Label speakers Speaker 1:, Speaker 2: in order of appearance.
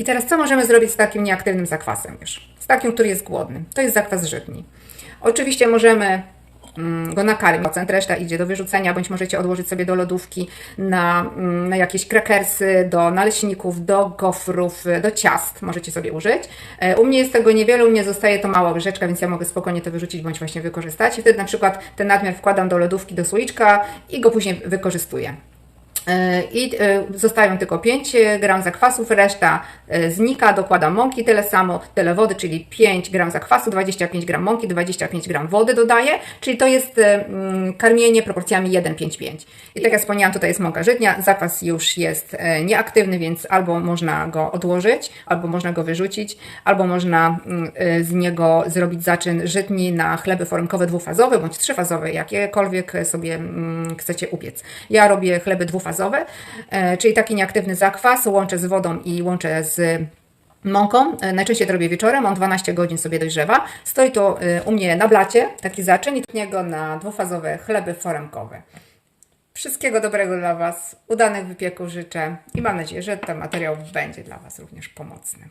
Speaker 1: I teraz co możemy zrobić z takim nieaktywnym zakwasem już? Z takim, który jest głodny. To jest zakwas żytni. Oczywiście możemy mm, go nakarmić, procent, reszta idzie do wyrzucenia, bądź możecie odłożyć sobie do lodówki na, mm, na jakieś krakersy, do naleśników, do gofrów, do ciast możecie sobie użyć. E, U mnie jest tego niewiele, u mnie zostaje to mała łyżeczka, więc ja mogę spokojnie to wyrzucić, bądź właśnie wykorzystać. I wtedy na przykład ten nadmiar wkładam do lodówki, do słoiczka i go później wykorzystuję. E, I e, zostają tylko 5 gram zakwasów, reszta e, znika, dokładam mąki tyle samo, tyle wody, czyli 5 gram zakwasu, 25 gram mąki, 25 gram wody dodaję, czyli to jest e, mm, karmienie proporcjami 1,5,5. I tak jak wspomniałam, tutaj jest mąka żytnia, zakwas już jest e, nieaktywny, więc albo można go odłożyć, albo można go wyrzucić, albo można mm, e, z niego zrobić zaczyn żytni na chleby foremkowe dwufazowe bądź trzyfazowe, jakiekolwiek sobie mm, chcecie upiec. Ja robię chleby dwufazowe, e, czyli taki nieaktywny zakwas, łączę z wodą i łączę z mąką. E, Najczęściej to robię wieczorem, on 12 godzin sobie dojrzewa. Stoi to e, u mnie na blacie, taki zaczyn i niego na dwufazowe chleby foremkowe. Wszystkiego dobrego dla Was, udanych wypieków życzę i mam nadzieję, że ten materiał będzie dla Was również pomocny.